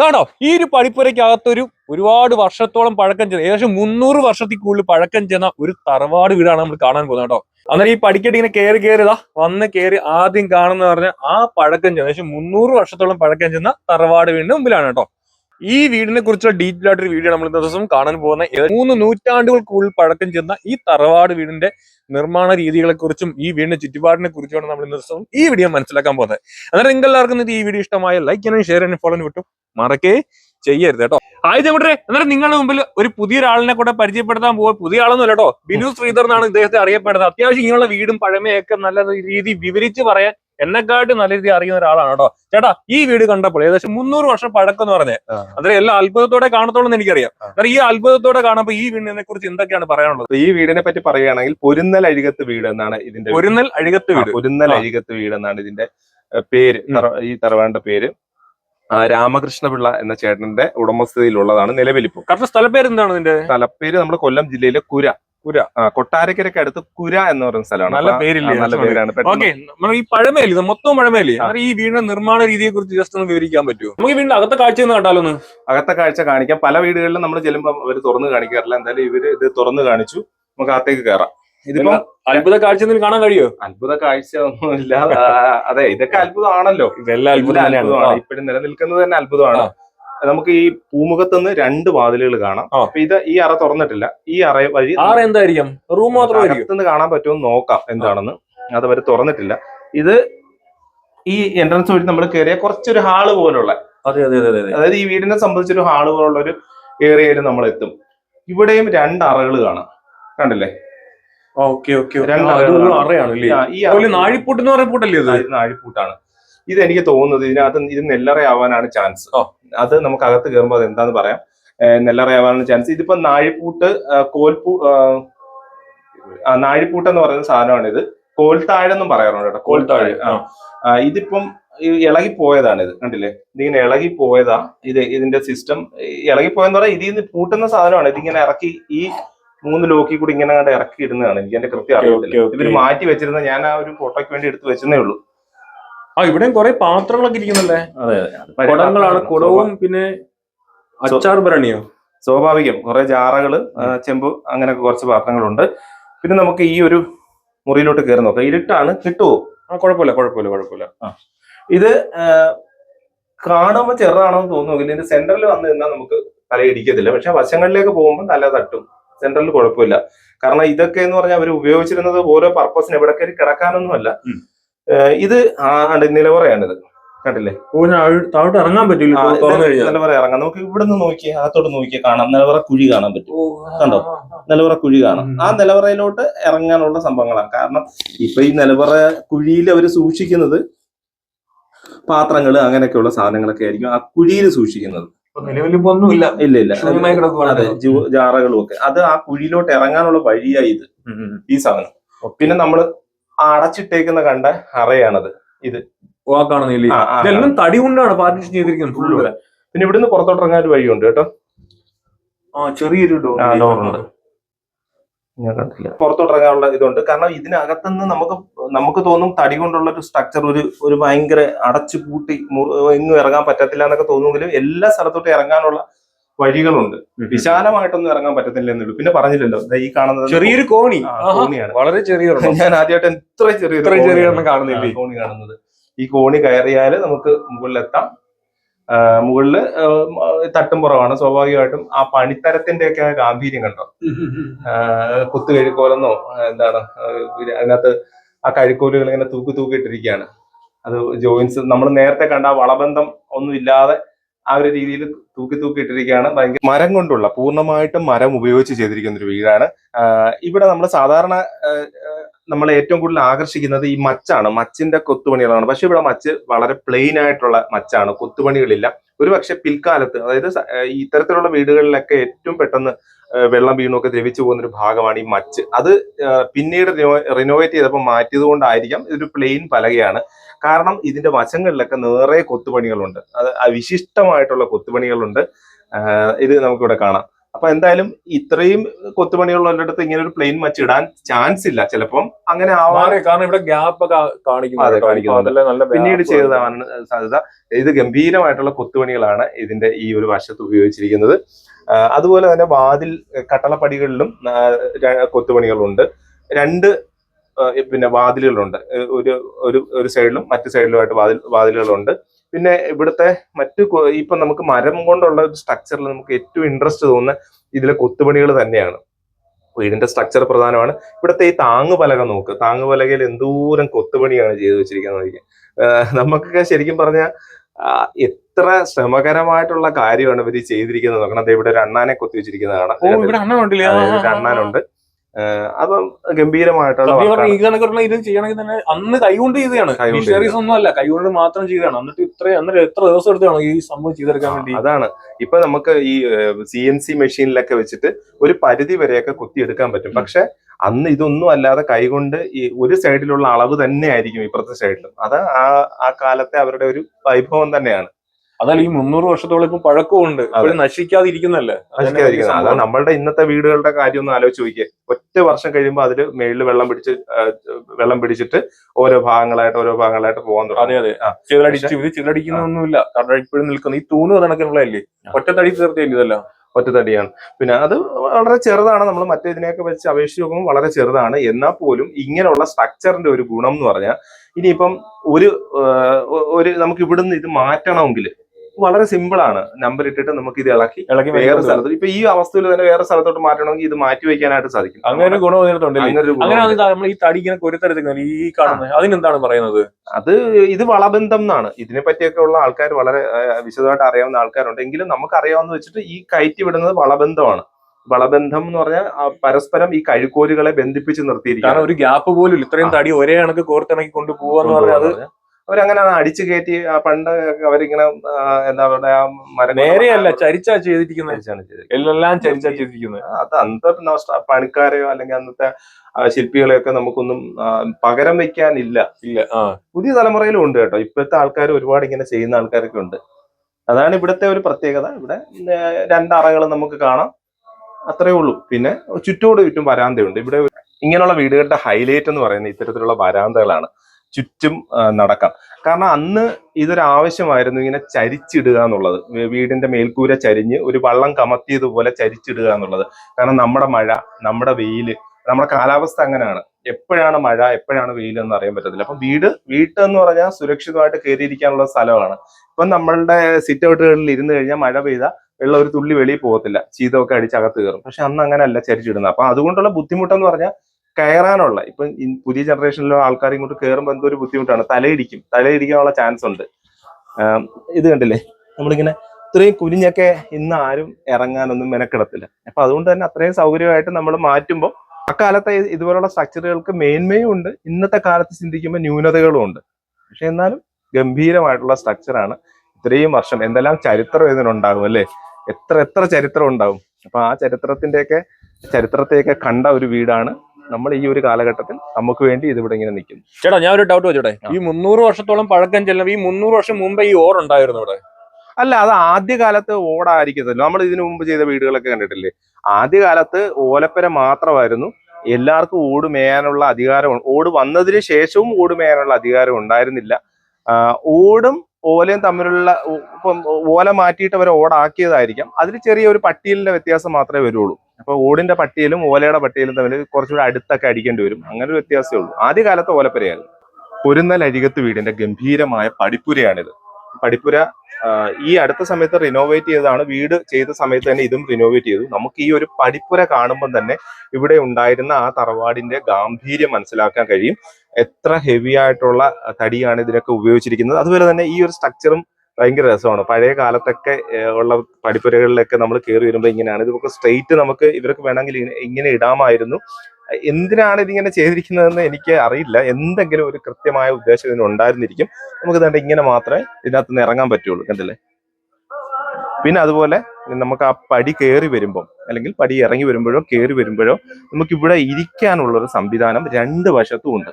കാണോ? ഈ ഒരു പടിപ്പുരയ്ക്കകത്തൊരു ഒരുപാട് വർഷത്തോളം പഴക്കം ചെന്ന ഏകദേശം മുന്നൂറ് വർഷത്തിൽ കൂടുതൽ പഴക്കം ചെന്ന ഒരു തറവാട് വീടാണ് നമ്മൾ കാണാൻ പോകുന്നത് കേട്ടോ. അന്നേരം ഈ പടിക്കെട്ട് ഇങ്ങനെ കയറി കയറിയതാ വന്ന് കയറി ആദ്യം കാണുന്ന പറഞ്ഞ ആ പഴക്കം ചെന്ന ഏകദേശം മുന്നൂറ് വർഷത്തോളം പഴക്കം ചെന്ന തറവാട് വീടിന്റെ മുമ്പിലാണ് കേട്ടോ. ഈ വീടിനെ കുറിച്ചുള്ള ഡീറ്റെയിൽ ആയിട്ടൊരു വീഡിയോ നമ്മൾ ഇന്നത്തെ ദിവസം കാണാൻ പോകുന്ന മൂന്ന് നൂറ്റാണ്ടുകൾക്കുള്ളിൽ പഴക്കം ചെന്ന ഈ തറവാട് വീടിന്റെ നിർമ്മാണ രീതികളെ കുറിച്ചും ഈ വീടിന്റെ ചുറ്റുപാടിനെ കുറിച്ചുമാണ് നമ്മൾ ഇന്നത്തെ ദിവസം ഈ വീഡിയോ മനസ്സിലാക്കാൻ പോകുന്നത്. അന്നേരം നിങ്ങൾക്ക് എല്ലാവർക്കും ഈ വീഡിയോ ഇഷ്ടമായ ലൈക്ക് ചെയ്യാനും ഷെയർ ചെയ്യാനും ഫോളോ വിട്ടു മറക്കേ ചെയ്യരുത് കേട്ടോ. ആയി വിട്ടെ അന്നേരം നിങ്ങളുടെ മുമ്പിൽ ഒരു പുതിയ പുതിയൊരാളിനെ കൂടെ പരിചയപ്പെടുത്താൻ പോകും പുതിയ ആളൊന്നും അല്ല കേട്ടോ. ബിനു ശ്രീധർ എന്നാണ് ഇദ്ദേഹത്തെ അറിയപ്പെടുന്നത്. അത്യാവശ്യം ഇങ്ങനെയുള്ള വീടും പഴമയൊക്കെ നല്ല രീതി വിവരിച്ച് പറയാൻ എന്നെക്കാട്ട് നല്ല രീതി അറിയുന്ന ഒരാളാണ് കേട്ടോ. ചേട്ടാ ഈ വീട് കണ്ടപ്പോൾ ഏകദേശം മുന്നൂറ് വർഷം പഴക്കം എന്ന് പറഞ്ഞത് അതിലെ എല്ലാ അത്ഭുതത്തോടെ കാണത്തോളം എനിക്കറിയാം. ഈ അത്ഭുതത്തോടെ കാണുമ്പോൾ ഈ വീടിനെ കുറിച്ച് എന്തൊക്കെയാണ് പറയാനുള്ളത്? ഈ വീടിനെ പറ്റി പറയുകയാണെങ്കിൽ പൊരുന്നൽ അഴികത്ത് വീട് എന്നാണ് ഇതിന്റെ പൊരുന്നൽ അഴികത്ത് വീട്. പൊരുന്നൽ. അഴികത്ത് വീട് എന്നാണ് ഇതിന്റെ പേര്. ഈ തറവാടിന്റെ പേര്. രാമകൃഷ്ണപിള്ള എന്ന ചേട്ടന്റെ ഉടമസ്ഥതയിലുള്ളതാണ് നിലവിലിപ്പോ. കറക്റ്റ് സ്ഥലപ്പേര് എന്താണ് ഇതിന്റെ? സ്ഥലപ്പേര് നമ്മുടെ കൊല്ലം ജില്ലയിലെ കുര. കുര. ആ, കൊട്ടാരക്കരയ്ക്ക് അടുത്ത് കുര എന്ന് പറയുന്ന സ്ഥലമാണ്. നല്ല പേരില്ലേ? നല്ല പേരാണ്. ഓക്കെ നമ്മൾ ഈ പഴമേലി മൊത്തം പഴമേലി. ഈ വീടിന്റെ നിർമ്മാണ രീതിയെ കുറിച്ച് ജസ്റ്റ് ഒന്ന് വിവരിക്കാൻ പറ്റുമോ നമുക്ക് വീടിന്റെ അകത്തെ കാഴ്ച ഒന്ന് കണ്ടാലോ ഒന്ന്? അകത്തെ കാഴ്ച കാണിക്കാം. പല വീടുകളിലും നമ്മൾ ചെല്ലുമ്പോൾ അവർ തുറന്ന് കാണിക്കാറില്ല. എന്തായാലും ഇവർ ഇത് തുറന്ന് കാണിച്ചു. നമുക്ക് അകത്തേക്ക് കയറാം ഇതിപ്പോ അത്ഭുത കാഴ്ച എന്തെങ്കിലും കാണാൻ കഴിയോ? അത്ഭുത കാഴ്ച ഒന്നുമില്ല. ഇല്ല അതെ ഇതൊക്കെ അത്ഭുതമാണല്ലോ. ഇതെല്ലാം അത്ഭുതമാണ്. ഇപ്പോഴും നിലനിൽക്കുന്നത് തന്നെ അത്ഭുതമാണ്. നമുക്ക് ഈ പൂമുഖത്ത് നിന്ന് രണ്ട് വാതിലുകൾ കാണാം. അപ്പൊ ഇത് ഈ അറ തുറന്നിട്ടില്ല. ഈ അറ വഴി ആറ് എന്തായിരിക്കും? റൂം മാത്രം കാണാൻ പറ്റുമെന്ന് നോക്കാം എന്താണെന്ന്. അത് അവർ തുറന്നിട്ടില്ല. ഇത് ഈ എൻട്രൻസ് വഴി നമ്മൾ കയറിയ കുറച്ചൊരു ഹാൾ പോലുള്ള അതെ അതെ അതെ അതെ. അതായത് ഈ വീടിനെ സംബന്ധിച്ചൊരു ഹാൾ പോലുള്ള ഒരു ഏരിയയിൽ നമ്മൾ എത്തും ഇവിടെയും രണ്ട് അറകൾ കാണാം. കണ്ടില്ലേ? ഓക്കെ ഓക്കെ നാഴിപ്പൂട്ട് എന്ന് പറയുന്ന പൂട്ടല്ലേ നാഴിപ്പൂട്ടാണ്. ഇത് എനിക്ക് തോന്നുന്നത് ഇതിനകത്ത് ഇത് നെല്ലറയാവാനാണ് ചാൻസ് ഓ. അത് നമുക്ക് അകത്ത് കയറുമ്പോൾ അത് എന്താന്ന് പറയാം നെല്ലറയാവാനാണ് ചാൻസ് ഇതിപ്പോ നാഴിപ്പൂട്ട് കോൽപൂ നാഴിപ്പൂട്ട് എന്ന് പറയുന്ന സാധനമാണ് ഇത്. കോൽത്താഴെന്നും പറയാറുണ്ട് കേട്ടോ. കോൽത്താഴ്, ഇതിപ്പം ഇളകി ഇളകിപ്പോയതാണ് ഇത്. കണ്ടില്ലേ? ഇതിങ്ങനെ ഇളകിപ്പോയതാ. ഇത് ഇതിന്റെ സിസ്റ്റം ഇളകിപ്പോയെന്ന് പറയാം ഇതിൽ നിന്ന് പൂട്ടുന്ന സാധനമാണ്. ഇതിങ്ങനെ ഇറക്കി ഈ മൂന്ന് ലോക്കി കൂടി ഇങ്ങനെ ഇറക്കി ഇടുന്നതാണ് എനിക്ക് എന്റെ കൃത്യം അറിയില്ല. ഇവർ മാറ്റി വെച്ചിരുന്ന ഞാൻ ആ ഒരു ഫോട്ടോയ്ക്ക് വേണ്ടി എടുത്ത് വെച്ചതേ ഉള്ളൂ. ആ ഇവിടെയും കുറെ പാത്രങ്ങളൊക്കെ ഇരിക്കുന്നല്ലേ? അതെ അതെ. കുടങ്ങളാണ് കുടവും പിന്നെ അച്ചാർ ഭരണിയോ സ്വാഭാവികം. കുറെ ജാറകൾ ചെമ്പ് അങ്ങനെയൊക്കെ കുറച്ച് പാത്രങ്ങളുണ്ട്. പിന്നെ നമുക്ക് ഈ ഒരു മുറിയിലോട്ട് കയറി നോക്കാം. ഇരുട്ടാണ്. കിട്ടുമോ ആ കുഴപ്പമില്ല കുഴപ്പമില്ല കുഴപ്പമില്ല. ഇത് കാണുമ്പോൾ ചെറുതാണെന്ന് തോന്നുന്നു. ഇതിന്റെ സെന്ററിൽ വന്ന് നിന്നാൽ നമുക്ക് തലയിടിക്കത്തില്ല പക്ഷെ വശങ്ങളിലേക്ക് പോകുമ്പോൾ തല തട്ടും. സെന്ററിൽ കുഴപ്പമില്ല. കാരണം ഇതൊക്കെ എന്ന് പറഞ്ഞാൽ അവർ ഉപയോഗിച്ചിരുന്നത് ഓരോ പർപ്പസിന്. എവിടെ കയറി കിടക്കാനൊന്നുമല്ല. ഇത് നിലവറയാണിത്. കണ്ടില്ലേ? താഴോട്ട് ഇറങ്ങാൻ പറ്റില്ല നിലവറ ഇറങ്ങാം. നമുക്ക് ഇവിടെ നിന്ന് നോക്കി അകത്തോട്ട് നോക്കിയാൽ കാണാം. നിലവറ കുഴി കാണാൻ പറ്റും. കണ്ടോ? നിലവറ കുഴി കാണാം. ആ നിലവറയിലോട്ട് ഇറങ്ങാനുള്ള സംഭവങ്ങളാണ്. കാരണം ഇപ്പൊ ഈ നിലവറ കുഴിയിൽ അവർ സൂക്ഷിക്കുന്നത് പാത്രങ്ങൾ അങ്ങനെയൊക്കെയുള്ള സാധനങ്ങളൊക്കെ ആയിരിക്കും ആ കുഴിയിൽ സൂക്ഷിക്കുന്നത്. ഒന്നുമില്ല ഇല്ല. ഇല്ല അതെ ജു- ജാറകളും ഒക്കെ. അത് ആ കുഴിയിലോട്ട് ഇറങ്ങാനുള്ള വഴിയായി ഇത്. ഈ സാധനം. പിന്നെ നമ്മൾ അടച്ചിട്ടേക്കുന്ന കണ്ട അറയാണത്. ഇത്. ആ കാണുന്നില്ലേ ആ, ആ, ഇതെല്ലാം തടി കൊണ്ടാണ് പാർട്ടിഷൻ ചെയ്തിരിക്കുന്നത്. ഫുള്ള്. പിന്നെ ഇവിടുന്ന് പുറത്തോട്ട് ഇറങ്ങാൻ ഒരു വഴിയുണ്ട് കേട്ടോ. ആ ചെറിയൊരു പുറത്തോട്ടിറങ്ങാനുള്ള ഉണ്ട്. ഞാൻ കണ്ടില്ല പുറത്തോട്ട് ഇറങ്ങാനുള്ള ഇതുണ്ട്. കാരണം ഇതിനകത്തുനിന്ന് നമുക്ക് നമുക്ക് തോന്നും തടി കൊണ്ടുള്ള ഒരു സ്ട്രക്ചർ ഒരു ഒരു ഭയങ്കര അടച്ചു പൂട്ടി എങ്ങും ഇറങ്ങാൻ പറ്റത്തില്ല എന്നൊക്കെ തോന്നുമെങ്കിലും എല്ലാ സ്ഥലത്തോട്ടും ഇറങ്ങാനുള്ള വഴികളുണ്ട്. വിശാലമായിട്ടൊന്നും ഇറങ്ങാൻ പറ്റത്തില്ല എന്നുള്ളൂ പിന്നെ പറഞ്ഞില്ലല്ലോ ഈ കാണുന്നത് ചെറിയൊരു കോണി. കോണിയാണ്. വളരെ ചെറിയ ഞാൻ ആദ്യമായിട്ട് എത്ര ചെറിയ ചെറിയ കാണുന്നില്ല? കോണി കാണുന്നത്. ഈ കോണി കയറിയാൽ നമുക്ക് മുകളിലെത്താം. തട്ടും തട്ടുംപുറമാണ് സ്വാഭാവികമായിട്ടും ആ പണിത്തരത്തിന്റെ ഒക്കെ ഗാംഭീര്യം കണ്ടോ? ആഹ് കുത്തു കഴിക്കോലെന്നോ എന്താണ് അതിനകത്ത് ആ കഴിക്കോലുകൾ ഇങ്ങനെ തൂക്കി തൂക്കിയിട്ടിരിക്കുകയാണ്. അത് ജോയിൻസ് നമ്മൾ നേരത്തെ കണ്ട ആ വളബന്ധം ഒന്നും ഇല്ലാതെ ആ ഒരു രീതിയിൽ തൂക്കി തൂക്കി ഇട്ടിരിക്കുകയാണ്. ഭയങ്കര മരം കൊണ്ടുള്ള പൂർണമായിട്ടും മരം ഉപയോഗിച്ച് ചെയ്തിരിക്കുന്ന ഒരു വീടാണ്. ഇവിടെ നമ്മൾ സാധാരണ നമ്മളെ ഏറ്റവും കൂടുതൽ ആകർഷിക്കുന്നത് ഈ മച്ചാണ്. മച്ചിന്റെ കൊത്തുപണികളാണ്. പക്ഷെ ഇവിടെ മച്ച് വളരെ പ്ലെയിൻ ആയിട്ടുള്ള മച്ചാണ്. കൊത്തുപണികളില്ല. ഒരു പക്ഷെ പിൽക്കാലത്ത് അതായത് ഇത്തരത്തിലുള്ള വീടുകളിലൊക്കെ ഏറ്റവും പെട്ടെന്ന് വെള്ളം വീണൊക്കെ ദ്രവിച്ചു പോകുന്ന ഒരു ഭാഗമാണ് ഈ മച്ച്. അത് പിന്നീട് റിനോവേറ്റ് ചെയ്തപ്പോൾ മാറ്റിയത് കൊണ്ടായിരിക്കാം ഇതൊരു പ്ലെയിൻ പലകയാണ്. കാരണം ഇതിന്റെ വശങ്ങളിലൊക്കെ നിറയെ കൊത്തുപണികളുണ്ട്. അത് വിശിഷ്ടമായിട്ടുള്ള കൊത്തുപണികളുണ്ട്. ഇത് നമുക്കിവിടെ കാണാം. അപ്പൊ എന്തായാലും ഇത്രയും കൊത്തുപണികളുള്ളിടത്ത് ഇങ്ങനെ ഒരു പ്ലെയിൻ മച്ച് ഇടാൻ ചാൻസ് ഇല്ല. ചിലപ്പം അങ്ങനെ ആവാറേ കാരണം ഇവിടെ ഗ്യാപ്പ് കാണിക്കുന്നു പിന്നീട് ചെയ്തതാണ് സാധ്യത. ഇത് ഗംഭീരമായിട്ടുള്ള കൊത്തുപണികളാണ് ഇതിന്റെ ഈ ഒരു വശത്ത് ഉപയോഗിച്ചിരിക്കുന്നത്. അതുപോലെ തന്നെ വാതിൽ കട്ടളപ്പടികളിലും കൊത്തുപണികളുണ്ട്. രണ്ട് പിന്നെ വാതിലുകളുണ്ട്. ഒരു ഒരു ഒരു സൈഡിലും മറ്റു സൈഡിലുമായിട്ട് വാതിൽ വാതിലുകളുണ്ട്. പിന്നെ ഇവിടുത്തെ മറ്റു ഇപ്പൊ നമുക്ക് മരം കൊണ്ടുള്ള ഒരു സ്ട്രക്ചറിൽ നമുക്ക് ഏറ്റവും ഇൻട്രസ്റ്റ് തോന്നുന്ന ഇതിലെ കൊത്തുപണികൾ തന്നെയാണ്. വീടിന്റെ സ്ട്രക്ചർ പ്രധാനമാണ്. ഇവിടുത്തെ ഈ താങ്ങുപലക നോക്ക്. താങ്ങുപലകയിൽ എന്തോരം കൊത്തുപണിയാണ് ചെയ്തു വെച്ചിരിക്കുന്നത്. നമുക്കൊക്കെ ശരിക്കും പറഞ്ഞാൽ എത്ര ശ്രമകരമായിട്ടുള്ള കാര്യമാണ് ഇവർ ചെയ്തിരിക്കുന്നത്. നോക്കണം ഇവിടെ ഒരു അണ്ണാനെ കൊത്തി വെച്ചിരിക്കുന്നതാണ്. ഓ ഇവിടെ അണ്ണൻ ഉണ്ടല്ലേ? ആ, ആ, ഒരു അണ്ണാനുണ്ട്. അപ്പം ഗംഭീരമായിട്ടുള്ള ഇത് ചെയ്യണമെങ്കിൽ തന്നെ അന്ന് കൈകൊണ്ട് ചെയ്തതാണ്. മിഷനറീസ് ഒന്നും അല്ല കൈകൊണ്ട് മാത്രം ചെയ്തതാണ്. എന്നിട്ട് ഇത്ര എന്നിട്ട് എത്ര ദിവസം എടുത്താണ് ഈ സംഭവം ചെയ്തെടുക്കാൻ വേണ്ടി? അതാണ്. ഇപ്പൊ നമുക്ക് ഈ സി എൻ സി മെഷീനിലൊക്കെ വെച്ചിട്ട് ഒരു പരിധി വരെയൊക്കെ കുത്തിയെടുക്കാൻ പറ്റും. പക്ഷെ അന്ന് ഇതൊന്നും അല്ലാതെ കൈകൊണ്ട് ഈ ഒരു സൈഡിലുള്ള അളവ് തന്നെ ആയിരിക്കും ഇപ്പുറത്തെ സൈഡിലും. അത് ആ ആ കാലത്തെ അവരുടെ ഒരു വൈഭവം തന്നെയാണ്. അതല്ല ഈ മുന്നൂറ് വർഷത്തോളം ഇപ്പൊ പഴക്കമുണ്ട് ഇപ്പോഴും നശിക്കാതിരിക്കുന്നല്ലേ? നശിക്കാതിരിക്കുന്നത്. അതാ നമ്മളുടെ ഇന്നത്തെ വീടുകളുടെ കാര്യം ഒന്ന് ആലോചിച്ച് നോക്കിയേ. ഒറ്റ വർഷം കഴിയുമ്പോൾ അതിൽ മേളിൽ വെള്ളം പിടിച്ച് വെള്ളം പിടിച്ചിട്ട് ഓരോ ഭാഗങ്ങളായിട്ട് ഓരോ ഭാഗങ്ങളായിട്ട് പോകാൻ തുടങ്ങും. അതെ അതെ. ചിതലടിച്ച് ഇത് ചിതലടിക്കുന്നൊന്നുമില്ല കാരണം ഇപ്പോഴും നിൽക്കുന്ന ഈ തൂണ് കണക്കിനുള്ളതല്ലേ ഒറ്റത്തടി തീർത്തില്ല ഇതല്ല? ഒറ്റത്തടിയാണ്. പിന്നെ അത് വളരെ ചെറുതാണ്. നമ്മൾ മറ്റേതിനെയൊക്കെ വെച്ച് അപേക്ഷിച്ച് നോക്കുമ്പോൾ വളരെ ചെറുതാണ്. എന്നാൽ പോലും ഇങ്ങനെയുള്ള സ്ട്രക്ചറിന്റെ ഒരു ഗുണം എന്ന് പറഞ്ഞാൽ ഇനിയിപ്പം ഒരു ഒരു നമുക്ക് ഇവിടുന്ന് ഇത് മാറ്റണമെങ്കിൽ വളരെ സിമ്പിൾ ആണ്. നമ്പർ ഇട്ടിട്ട് നമുക്ക് ഇത് ഇളക്കി ഇളക്കി വേറെ സ്ഥലത്ത്. ഇപ്പൊ ഈ അവസ്ഥയിൽ തന്നെ വേറെ സ്ഥലത്തോട്ട് മാറ്റണമെങ്കിൽ ഇത് മാറ്റി വെക്കാനായിട്ട് സാധിക്കും. അങ്ങനെ ഒരു ഗുണം അങ്ങനെ. നമ്മൾ ഈ തടി ഇങ്ങനെ കൊരുത്തെടുക്കുന്നത് ഈ കാണുന്നത് അതിനെന്താണ് പറയുന്നത്? അത് ഇത് വളബന്ധം എന്നാണ്. ഇതിനെ പറ്റിയൊക്കെ ഉള്ള ആൾക്കാർ വളരെ വിശദമായിട്ട് അറിയാവുന്ന ആൾക്കാരുണ്ട്. എങ്കിലും നമുക്ക് അറിയാവുന്ന വെച്ചിട്ട് ഈ കയറ്റി വിടുന്നത് വളബന്ധമാണ്. വളബന്ധം എന്ന് പറഞ്ഞാൽ പരസ്പരം ഈ കഴുക്കോലുകളെ ബന്ധിപ്പിച്ച് കാരണം ഒരു ഗ്യാപ്പ് പോലും ഇത്രയും തടി ഒരേ കണക്ക് കോർത്തിണക്കി കൊണ്ടുപോകാന്ന് പറഞ്ഞാൽ അത് അവരങ്ങനെ അടിച്ചു കയറ്റി പണ്ട് അവരിങ്ങനെ എന്താ പറയുക ആ മരം നേരെയല്ല ചരിച്ചാ ചെയ്തിരിക്കുന്നത്. എല്ലാം ചരിച്ചാ ചെയ്തിരിക്കുന്നത്. അത് അന്നത്തെ പണിക്കാരെയോ അല്ലെങ്കിൽ അന്നത്തെ ശില്പികളെയൊക്കെ നമുക്കൊന്നും പകരം വെക്കാനില്ല. ഇല്ല പുതിയ തലമുറയിലും ഉണ്ട് കേട്ടോ. ഇപ്പോഴത്തെ ആൾക്കാർ ഒരുപാട് ഇങ്ങനെ ചെയ്യുന്ന ആൾക്കാരൊക്കെ ഉണ്ട്. അതാണ് ഇവിടുത്തെ ഒരു പ്രത്യേകത. ഇവിടെ രണ്ടറകൾ നമുക്ക് കാണാം. അത്രേ ഉള്ളൂ. പിന്നെ ചുറ്റോട് ചുറ്റും വരാന്തയുണ്ട്. ഇവിടെ ഇങ്ങനെയുള്ള വീടുകളുടെ ഹൈലൈറ്റ് എന്ന് പറയുന്നത് ഇത്തരത്തിലുള്ള വരാന്തകളാണ്. ചുറ്റും നടക്കാം. കാരണം അന്ന് ഇതൊരു ആവശ്യമായിരുന്നു ഇങ്ങനെ ചരിച്ചിടുക എന്നുള്ളത്. വീടിന്റെ മേൽക്കൂര ചരിഞ്ഞ് ഒരു വള്ളം കമത്തിയതുപോലെ ചരിച്ചിടുക എന്നുള്ളത്. കാരണം നമ്മുടെ മഴ നമ്മുടെ വെയിൽ നമ്മുടെ കാലാവസ്ഥ അങ്ങനെയാണ്. എപ്പോഴാണ് മഴ എപ്പോഴാണ് വെയിൽ എന്ന് അറിയാൻ പറ്റത്തില്ല. അപ്പൊ വീട് വീട്ടെന്ന് പറഞ്ഞാൽ സുരക്ഷിതമായിട്ട് കയറിയിരിക്കാനുള്ള സ്ഥലമാണ് ഇപ്പൊ നമ്മളുടെ സിറ്റ് ഔട്ടുകളിൽ ഇരുന്ന് കഴിഞ്ഞാൽ മഴ പെയ്താൽ വെള്ളം ഒരു തുള്ളി വെളിയിൽ പോകത്തില്ല. ചീതമൊക്കെ അടിച്ച് അകത്ത് കയറും. പക്ഷെ അന്ന് അങ്ങനെയല്ല ചരിച്ചിടുന്നത്. അപ്പൊ അതുകൊണ്ടുള്ള ബുദ്ധിമുട്ടെന്ന് പറഞ്ഞാൽ കയറാനുള്ള ഇപ്പൊ പുതിയ ജനറേഷനിലെ ആൾക്കാർ ഇങ്ങോട്ട് കയറുമ്പോൾ എന്തോ ഒരു ബുദ്ധിമുട്ടാണ്. തലയിടിക്കും. തലയിടിക്കാനുള്ള ചാൻസ് ഉണ്ട്. ഇത് കണ്ടില്ലേ? നമ്മളിങ്ങനെ ഇത്രയും കുനിഞ്ഞൊക്കെ ഇന്ന് ആരും ഇറങ്ങാനൊന്നും മെനക്കിടത്തില്ല. അപ്പൊ അതുകൊണ്ട് തന്നെ അത്രയും സൗകര്യമായിട്ട് നമ്മൾ മാറ്റുമ്പോൾ അക്കാലത്തെ ഇത് ഇതുപോലുള്ള സ്ട്രക്ചറുകൾക്ക് മേന്മയും ഉണ്ട്. ഇന്നത്തെ കാലത്ത് ചിന്തിക്കുമ്പോൾ ന്യൂനതകളും ഉണ്ട്. പക്ഷെ എന്നാലും ഗംഭീരമായിട്ടുള്ള സ്ട്രക്ചറാണ് ഇത്രയും വർഷം. എന്തെല്ലാം ചരിത്രം ഇതിനുണ്ടാകും അല്ലേ? എത്ര എത്ര ചരിത്രം ഉണ്ടാവും? അപ്പൊ ആ ചരിത്രത്തിന്റെയൊക്കെ ചരിത്രത്തെയൊക്കെ കണ്ട ഒരു വീടാണ് നമ്മൾ ഈ ഒരു കാലഘട്ടത്തിൽ നമുക്ക് വേണ്ടി ഇതിവിടെ ഇങ്ങനെ നിൽക്കുന്നു. ചേട്ടാ ഞാൻ ഒരു ഡൗട്ട് വെച്ചോട്ടെ ഈ മുന്നൂറ് വർഷത്തോളം പഴക്കം ചെല്ലും ഈ മുന്നൂറ് വർഷം മുമ്പേ ഈ ഓർ ഉണ്ടായിരുന്നു ഇവിടെ? അല്ല അത് ആദ്യകാലത്ത് ഓടായിരിക്കത്തില്ല. നമ്മൾ ഇതിനു മുമ്പ് ചെയ്ത വീടുകളൊക്കെ കണ്ടിട്ടില്ലേ? ആദ്യകാലത്ത് ഓലപ്പര മാത്രമായിരുന്നു. എല്ലാവർക്കും ഓട് മേയാനുള്ള അധികാരം ഓട് വന്നതിന് ശേഷവും ഓട് മേയാനുള്ള അധികാരം ഉണ്ടായിരുന്നില്ല. ഓടും ഓലയും തമ്മിലുള്ള ഇപ്പം ഓല മാറ്റിയിട്ട് അവർ ഓടാക്കിയതായിരിക്കാം. അതിൽ ചെറിയ ഒരു പട്ടിയലിന്റെ വ്യത്യാസം മാത്രമേ വരുള്ളൂ. അപ്പൊ ഓടിന്റെ പട്ടിയിലും ഓലയുടെ പട്ടിയിലും തമ്മിൽ കുറച്ചുകൂടെ അടുത്തൊക്കെ അടിക്കേണ്ടി വരും. അങ്ങനെ ഒരു വ്യത്യാസമേ ഉള്ളൂ. ആദ്യകാലത്ത് ഓലപ്പരയായിരുന്നു പൊരുന്നൽ അരികത്ത് വീടിന്റെ ഗംഭീരമായ പടിപ്പുരയാണിത്. പടിപ്പുര ഈ അടുത്ത സമയത്ത് റിനോവേറ്റ് ചെയ്തതാണ്. വീട് ചെയ്ത സമയത്ത് തന്നെ ഇതും റിനോവേറ്റ് ചെയ്തു. നമുക്ക് ഈ ഒരു പടിപ്പുര കാണുമ്പോൾ തന്നെ ഇവിടെ ഉണ്ടായിരുന്ന ആ തറവാടിന്റെ ഗാംഭീര്യം മനസ്സിലാക്കാൻ കഴിയും. എത്ര ഹെവി ആയിട്ടുള്ള തടിയാണ് ഇതിനൊക്കെ ഉപയോഗിച്ചിരിക്കുന്നത്. അതുപോലെ തന്നെ ഈ ഒരു സ്ട്രക്ചറും ഭയങ്കര രസമാണ്. പഴയ കാലത്തൊക്കെ ഉള്ള പടിപ്പുരകളിലൊക്കെ നമ്മൾ കയറി വരുമ്പോൾ ഇങ്ങനെയാണ്. ഇതൊക്കെ സ്ട്രെയിറ്റ് നമുക്ക് ഇവർക്ക് വേണമെങ്കിൽ ഇങ്ങനെ- ഇടാമായിരുന്നു. എന്തിനാണ് ഇതിങ്ങനെ ചെയ്തിരിക്കുന്നതെന്ന് എനിക്ക് അറിയില്ല. എന്തെങ്കിലും ഒരു കൃത്യമായ ഉദ്ദേശം ഇതിന് ഉണ്ടായിരുന്നിരിക്കും. നമുക്ക് ദാണ്ട് ഇങ്ങനെ മാത്രമേ ഇതിനകത്ത് നിന്ന് ഇറങ്ങാൻ പറ്റുള്ളൂ. കണ്ടില്ലേ? പിന്നെ അതുപോലെ നമുക്ക് ആ പടി കയറി വരുമ്പോൾ അല്ലെങ്കിൽ പടി ഇറങ്ങി വരുമ്പോഴോ കയറി വരുമ്പോഴോ നമുക്ക് ഇവിടെ ഇരിക്കാനുള്ള ഒരു സംവിധാനം രണ്ട് വശത്തും ഉണ്ട്.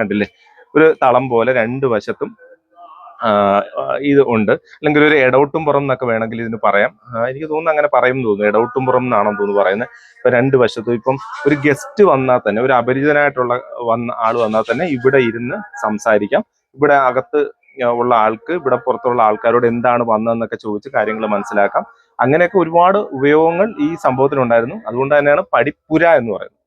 കണ്ടില്ലേ? ഒരു തളം പോലെ രണ്ട് വശത്തും ഇത് ഉണ്ട്. അല്ലെങ്കിൽ ഒരു എടൗട്ടുംപുറം എന്നൊക്കെ വേണമെങ്കിൽ ഇതിന് പറയാം. എനിക്ക് തോന്നുന്നു അങ്ങനെ പറയും തോന്നുന്നു. തോന്നുന്നു എടൗട്ടുംപുറം എന്നാണെന്ന് തോന്നുന്നു പറയുന്നത്. ഇപ്പൊ രണ്ട് വശത്തും ഇപ്പം ഒരു ഗസ്റ്റ് വന്നാൽ തന്നെ ഒരു അപരിചിതനായിട്ടുള്ള വന്ന ആൾ വന്നാൽ തന്നെ ഇവിടെ ഇരുന്ന് സംസാരിക്കാം. ഇവിടെ അകത്ത് ഉള്ള ആൾക്ക് ഇവിടെ പുറത്തുള്ള ആൾക്കാരോട് എന്താണ് വന്നതെന്നൊക്കെ ചോദിച്ച് കാര്യങ്ങൾ മനസ്സിലാക്കാം. അങ്ങനെയൊക്കെ ഒരുപാട് ഉപയോഗങ്ങൾ ഈ സംഭവത്തിനുണ്ടായിരുന്നു അതുകൊണ്ട് തന്നെയാണ് പടിപ്പുര എന്ന് പറയുന്നത്.